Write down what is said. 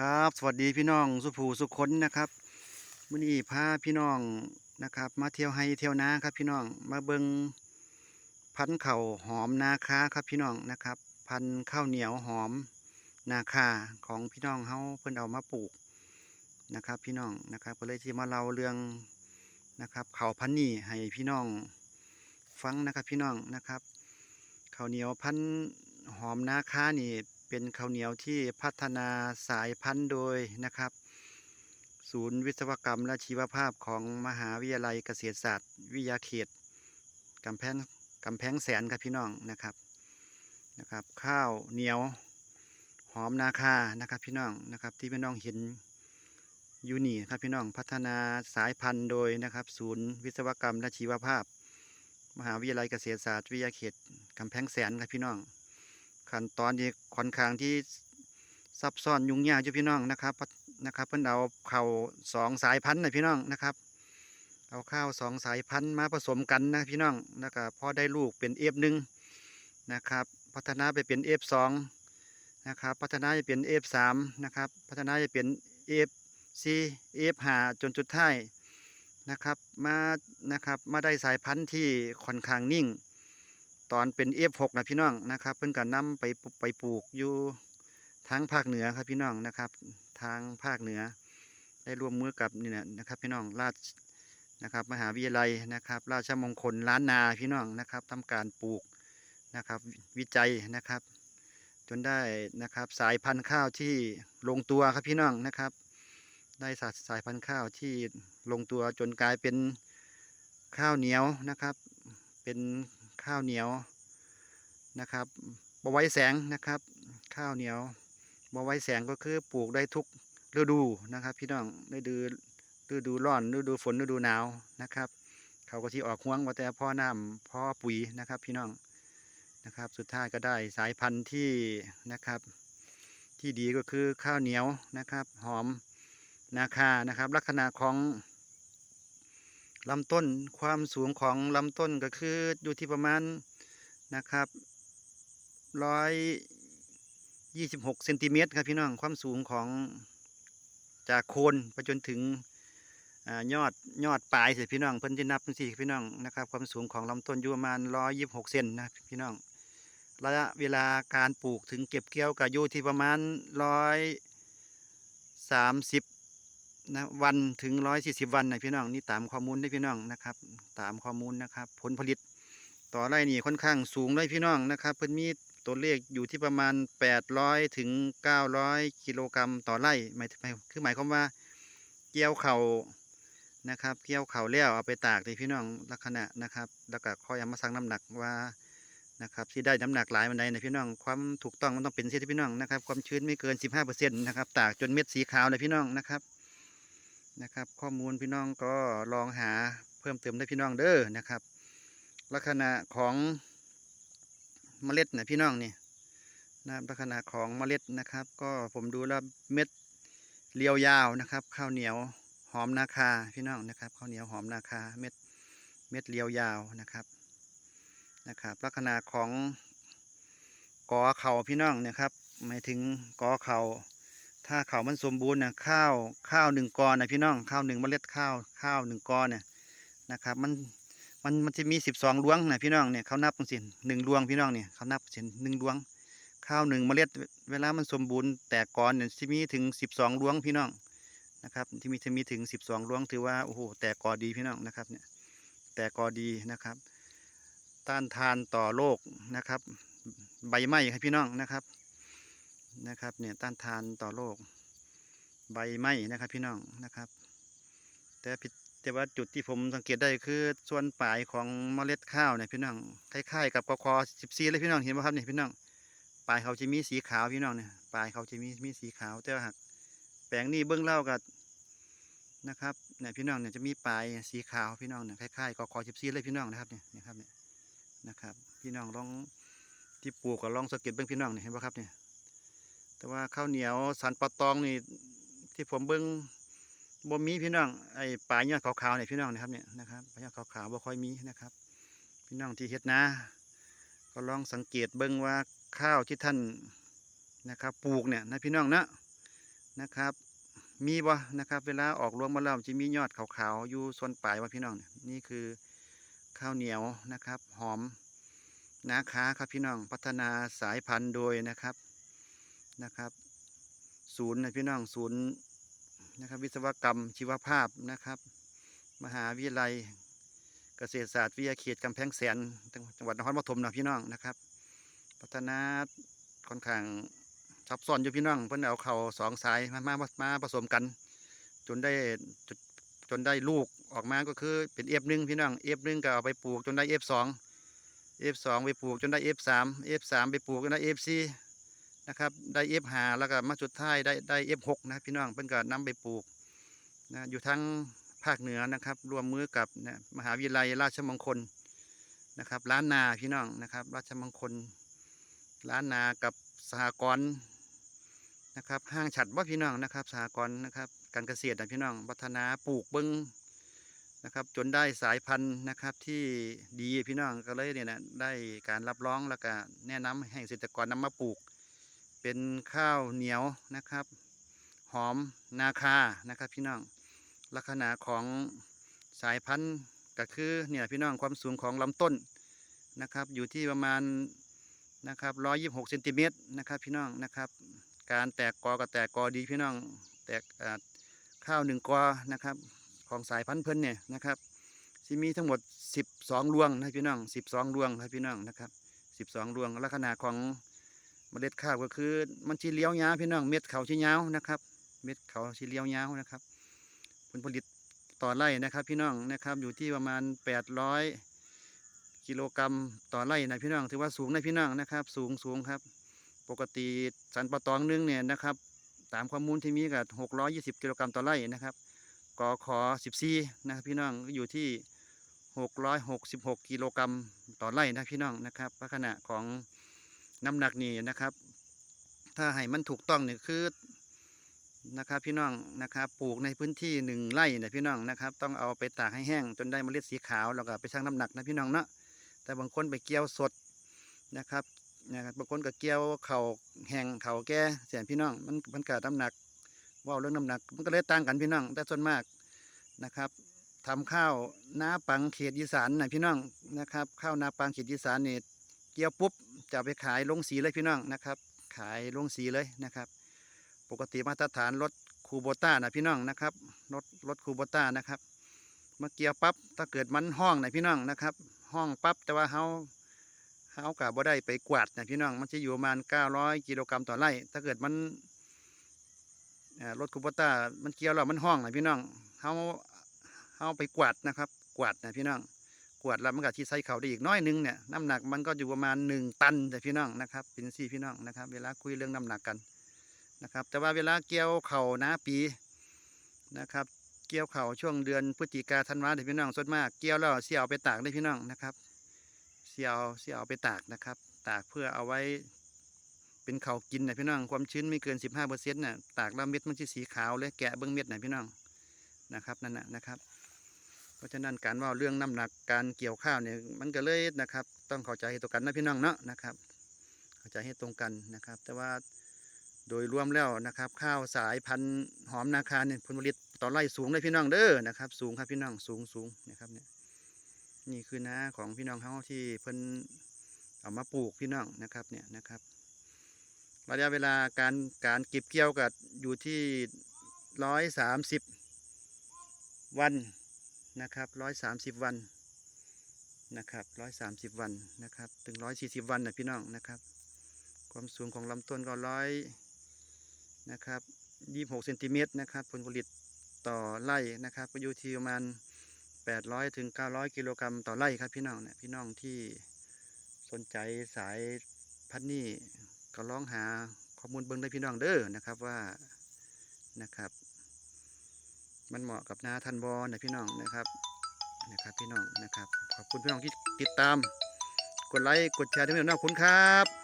ครับ สวัสดีพี่น้องสุภูสุขนนะครับมื้อนี้พาพี่น้องนะครับ มาเที่ยวไฮเที่ยวนาครับพี่น้องมาเบิงพันเข่าหอมนาคาครับพี่น้องนะครับ พันข้าวเหนียวหอมนาคาของพี่น้องเฮาเพิ่นเอามาปลูกนะครับ พี่น้องนะครับก็เลยที่มาเล่าเรื่องนะครับเขาพันนี้ให้พี่น้องฟังนะครับพี่น้องนะครับข้าวเหนียวพันหอมนาคานี่ เป็นข้าวเหนียวที่พัฒนาสายพันธุ์โดยนะครับ ศูนย์วิศวกรรมและชีวภาพของมหาวิทยาลัยเกษตรศาสตร์ วิทยาเขตกำแพงกำแพงแสนครับพี่น้องนะครับนะครับ ข้าวเหนียวหอมนาคานะครับพี่น้องนะครับที่พี่น้องเห็นอยู่นี่ครับพี่น้องพัฒนาสายพันธุ์โดยนะครับ ศูนย์วิศวกรรมและชีวภาพ มหาวิทยาลัยเกษตรศาสตร์วิทยาเขตกำแพงแสนครับพี่น้อง ขั้นตอนที่ค่อนข้างที่ซับซ้อนยุ่งยากอยู่พี่น้องนะครับนะครับเพิ่นเอาเข่าวสองสายพันธุ์นะพี่น้องนะครับ เอาข้าวสองสายพันธุ์มาผสมกันนะพี่น้องแล้วก็พอได้ลูกเป็นเอฟหนึ่งนะครับพัฒนาไปเป็นเอฟสองนะครับพัฒนาจะเป็นเอฟสามนะครับพัฒนาจะเป็นเอฟซีเอฟห้าจนจุดท้ายนะครับมานะครับมาได้สายพันธุ์ที่ค่อนข้างนิ่ง ตอนเป็น F6 นะพี่น้องนะครับ เพิ่นก็นำไปไปปลูกอยู่ทางภาคเหนือครับพี่น้องนะครับ ทางภาคเหนือ ได้ร่วมมือกับนี่นะนะครับ พี่น้องราชนะครับ มหาวิทยาลัยนะครับ ราชมงคลล้านนาพี่น้องนะครับทำการปลูกนะครับวิจัยนะครับ จนได้นะครับสายพันธุ์ข้าวที่ลงตัวครับพี่น้องนะครับ ได้สสายพันธุ์ข้าวที่ลงตัวจนกลายเป็นข้าวเหนียวนะครับ เป็น ข้าวเหนียวนะครับบไว้แสงนะครับ ข้าวเหนียวบไว้แสงก็คือปลูกได้ทุกฤดูนะครับ พี่น้องฤดูฤดูร้อนฤดูฝนฤดูหนาวนะครับ เขาก็ที่ออกห่วงว่าแต่พ่อน้ำพ่อปุ๋ยนะครับ พี่น้องนะครับ สุดท้ายก็ได้สายพันธุ์ที่นะครับ ที่ดีก็คือข้าวเหนียวนะครับ หอมนาคานะครับ ลักษณะของ ลำต้นความสูงของลำต้นก็คืออยู่ที่ประมาณนะครับร้อยยี่สิบหกเซนติเมตรครับพี่น้องความสูงของจากโคนไปจนถึงอยอดยอดปลายสร็จพี่น้องเพิ่นจะนับสี่พี่น้องนะครับความสูงของลำต้นอยู่ประมาณร้อยยี่สิบหกเซนนะพี่น้องระยะเวลาการปลูกถึงเก็บเกี่ยวก็อยู่ที่ประมาณร้อยสามสิบ นะวันถึงร้อยสี่สิบวันนะพี่น้องนี่ตามข้อมูลได้พี่น้องนะครับ ตามข้อมูลนะครับ ผลผลิต ต่อไร่นี่ค่อนข้างสูงเลยพี่น้องนะครับเพิ่นมีตัวเลขอยู่ที่ประมาณแปดร้อยถึงเก้าร้อยกิโลกรัมต่อไร่หมายคือหมายความว่าเกี่ยวเข่านะครับเกี่ยวเข่าแล้วเอาไปตากที่พี่น้องลักษณะนะครับ แล้วก็ค่อยเอามาสั่งน้ำหนักว่านะครับที่ได้น้ำหนักหลายมันใดนะพี่น้องความถูกต้องมันต้องเป็นเช่ที่พี่น้องนะครับความชื้นไม่เกินสิบห้าเปอร์เซ็นต์นะครับตากจนเม็ดสีขาวเลยพี่น้องนะครับ นะครับ ข้อมูลพี่น้องก็ลองหาเพิ่มเติมได้พี่น้องเด้อนะครับ ลักษณะของเมล็ดนะพี่น้องนี่นะลักษณะของเมล็ดนะครับ ก็ผมดูแล้วเม็ดเรียวยาวนะครับ ข้าวเหนียวหอมนาคาพี่น้องนะครับ ข้าวเหนียวหอมนาคาเม็ดเม็ดเรียวยาวนะครับนะครับลักษณะของกอเข่าพี่น้องเนะครับหมายถึงกอเข่า ถ้าเขามันสมบูรณ์นะข้าวข้าวหนึ่งกอนะพี่น้องข้าวหนึ่งเมล็ดข้าวข้าวหนึ่งกอเนี่ยนะครับ มันมันมันจะมีสิบสองดวงนะพี่น้องเนี่ยเขานับเป็นสิหนึ่งดวงพี่น้องเนี่ยเขานับเป็นสิหนึ่งดวง ข้าวหนึ่งเมล็ดเวลามันสมบูรณ์แต่กอนเนี่ยจะมีถึงสิบสองดวงพี่น้องนะครับที่มีจะมีถึงสิบสองดวงถือว่าโอ้โหแต่กอดีพี่น้องนะครับเนี่ยแต่กอดีนะครับ ต้านทานต่อโรคนะครับ ใบไม้ครับพี่น้องนะครับ นะครับเนี่ยต้านทานต่อโรคใบไหม้นะครับพี่น้องนะครับ แต่ผิดแต่ว่าจุดที่ผมสังเกตได้คือส่วนปลายของเมล็ดข้าวเนี่ยพี่น้องคล้ายๆกับกคอสิบสี่เลยพี่น้องเห็นไหมครับเนี่ยพี่น้องปลายเขาจะมีสีขาวพี่น้องเนี่ยปลายเขาจะมีมีสีขาวแต่ว่าหากแปลงนี้เบื้องเล่ากับนะครับเนี่ยพี่น้องเนี่ยจะมีปลายสีขาวพี่น้องเนี่ยคล้ายๆกคอสิบสี่เลยพี่น้องนะครับเนี่ยนะครับเนี่ยนะครับ พี่น้องลองที่ปลูกก็ลองสังเกตเบื้องพี่น้องเนี่ยเห็นไหมครับเนี่ย แต่ว่าข้าวเหนียวสันปะตองนี่ที่ผมเบิ้งบ่มีพี่น้องไอ้ปลายยอดขาวๆเนี่ยพี่น้องนะครับเนี่ยนะครับปลายยอดขาวๆบ่ค่อยมีนะครับ พี่น้องที่เฮ็ดนาก็ลองสังเกตเบิ้งว่าข้าวที่ท่านนะครับ ปลูกเนี่ยนะพี่น้องนะนะครับ มีบ่นะครับ เวลาออกรวงมาแล้วจะมียอดขาวๆอยู่ส่วนปลายว่าพี่น้องเนี่ยนี่คือข้าวเหนียวนะครับ หอมนาคาครับพี่น้องพัฒนาสายพันธุ์โดยนะครับ นะครับ ศูนย์นะพี่น้องศูนย์นะครับ วิศวกรรมชีวภาพนะครับ มหาวิทยาลัย เกษตรศาสตร์วิทยาเขตกำแพงแสนจังหวัดนครปฐมนะพี่น้องนะครับ พัฒนาค่อนข้างซับซ้อนอยู่พี่น้องเพิ่นเอาเข่าสองสายมามามาผสมกัน จนได้จนจนได้ลูกออกมาก็คือเป็นเอฟหนึ่งพี่น้องเอฟหนึ่งก็เอาไปปลูกจนได้เอฟสองเอฟสองไปปลูกจนได้เอฟสามเอฟสามไปปลูกจนได้เอฟซี นะครับ ได้เอฟหาแล้วก็มาสุดท้ายได้ได้เอฟหกนะพี่น้องเพิ่นก็นำไปปลูกนะอยู่ทั้งภาคเหนือนะครับ รวมมือกับนะมหาวิทยาลัยราชมงคลนะครับล้านนาพี่น้องนะครับ ราชมงคลล้านนากับสหกรณ์นะครับห้างฉัดว่าพี่น้องนะครับสหกรณ์นะครับการเกษตรนะพี่น้องพัฒนาปลูกเบิ้งนะครับจนได้สายพันธุ์นะครับที่ดีพี่น้องก็เลยเนี่ยนะได้การรับรองแล้วก็แนะนำให้เกษตรกรนำมาปลูก เป็นข้าวเหนียวนะครับ หอมนาคานะครับ พี่น้องลักษณะของสายพันธุ์ก็คือเนี่ยพี่น้องความสูงของลำต้นนะครับ อยู่ที่ประมาณนะครับร้อยยี่สิบหกเซนติเมตรนะครับ พี่น้องนะครับ การแตกกอก็แตกกอดีพี่น้องแตกข้าวหนึ่งกอนะครับของสายพันธุ์เพิ่นเนี่ยนะครับที่มีทั้งหมด 12รวงนะพี่น้อง 12รวงนะพี่น้องนะครับ 12รวงลักษณะของ เมล็ดข้าวก็คือ มันชีเลี้ยวยาวพี่น้องเม็ดเขาชียาวนะครับ เม็ดเขาชีเลี้ยวยาวนะครับ ผลผลิตต่อไร่นะครับ พี่น้องนะครับอยู่ที่ประมาณ 800 กิโลกรัมต่อไร่นะพี่น้องถือว่าสูงนะพี่น้องนะครับ สูงสูงครับ ปกติสันปะตองหนึงเนี่ยนะครับ ตามข้อมูลที่มีกับ620 กิโลกรัมต่อไร่นะครับกอขอ14นะครับพี่น้องอยู่ที่ 666 กิโลกรัมต่อไร่นะพี่น้องนะครับลักษณะของ น้ำหนักนี่นะครับ ถ้าให้มันถูกต้องเนี่ยคือนะครับพี่น้องนะครับปลูกในพื้นที่หนึ่งไร่นี่ยพี่น้องนะครับ ต้องเอาไปตากให้แห้งจนได้เมล็ดสีขาวแล้วก็ไปชั่งน้ำหนักนะพี่น้องเนาะแต่บางคนไปเกี่ยวสดนะครับนะครับบางคนก็เกี่ยวเข่าแห้งเข่าแก่เสียพี่น้องมันมันเกิดน้ำหนักว่าเรื่องน้ำหนัก มันก็เลยต่างกันพี่น้อง แต่ส่วนมากนะครับทำข้าวนาปังเขตอีสานนะพี่น้องนะครับ ข้าวนาปังเขตอีสานนี่ เกี่ยวปุ๊บจะไปขายลงสีเลยพี่น้องนะครับ ขายลงสีเลยนะครับ ปกติมาตรฐานรถคูโบต้านะพี่น้องนะครับรถรถคูโบต้านะครับเมาเกี่ยวปั๊บถ้าเกิดมันห้องนะพี่น้องนะครับ ห้องปั๊บแต่ว่าเฮาเฮากับบ่ได้ไปกวาดนะพี่น้อง มันจะอยู่ประมาณ 900 กิโลกรัมต่อไร่ ถ้าเกิดมันรถคูปต้ามันเกี่ยวแล้วมันห้องนะพี่น้องเฮาเฮาไปกวาดนะครับ กวาดนะพี่น้อง กวดแล้วมันก็ที่ใส่เขาได้อีกน้อยนึงเนี่ยน้ำหนักมันก็อยู่ประมาณ 1 ตันแต่พี่น้องนะครับเป็นสี่พี่น้องนะครับ เวลาคุยเรื่องน้ำหนักกันนะครับ แต่ว่าเวลาเกี่ยวเข่านะปีนะครับ เกี่ยวเข่าช่วงเดือนพฤศจิกาธันวาเดี๋ยวพี่น้องส่วนมากเกี่ยวแล้วเสี่ยวไปตากได้พี่น้องนะครับเสี่ยวเสี่ยวเอาไปตากนะครับ ตากเพื่อเอาไว้เป็นเขากินนะพี่น้องความชื้นไม่เกิน 15เปอร์เซ็นต์น่ะตากแล้วเม็ดมันจะสีขาวเลยแกะเบิ้องเม็ดนะพี่น้องนะครับนั่นนะนะครับ เพราะฉะนั้นการว่าเรื่องน้ำหนักการเกี่ยวข้าวเนี่ยมันก็เลยนะครับ ต้องเข้าใจให้ตรงกันนะพี่น้องเนาะนะครับ เข้าใจให้ตรงกันนะครับ แต่ว่าโดยรวมแล้วนะครับ ข้าวสายพันธุ์หอมนาคาเนี่ยผลผลิตต่อไร่สูงเลยพี่น้องเด้อนะครับ สูงครับพี่น้องสูงสูงนะครับเนี่ยนี่คือนาของพี่น้องเขาที่เพิ่นเอามาปลูกพี่น้องนะครับเนี่ยนะครับระยะเวลาการการเก็บเกี่ยวกับอยู่ที่ร้อยสามสิบวัน นะครับร้อยสามสิบวันนะครับร้อยสามสิบวันนะครับ ถึงร้อยสี่สิบวันนะพี่น้องนะครับ ความสูงของลำต้นก็ร้อยนะครับยี่หกเซนติเมตรนะครับผลผลิตต่อไร่นะครับก็อยู่ที่ประมาณแปดร้อยถึงเก้าร้อยกิโลกรัมต่อไร่ครับพี่น้องเนี่ยพี่น้องที่สนใจสายพันธุ์นี่ก็ลองหาข้อมูลเบิ่งได้พี่น้องเด้อนะครับว่านะครับ มันเหมาะกับนาทันบอนะพี่น้องนะครับนะครับ พี่น้องนะครับ ขอบคุณพี่น้องที่ติดตาม กดไลค์กดแชร์ด้วยนะขอบคุณครับ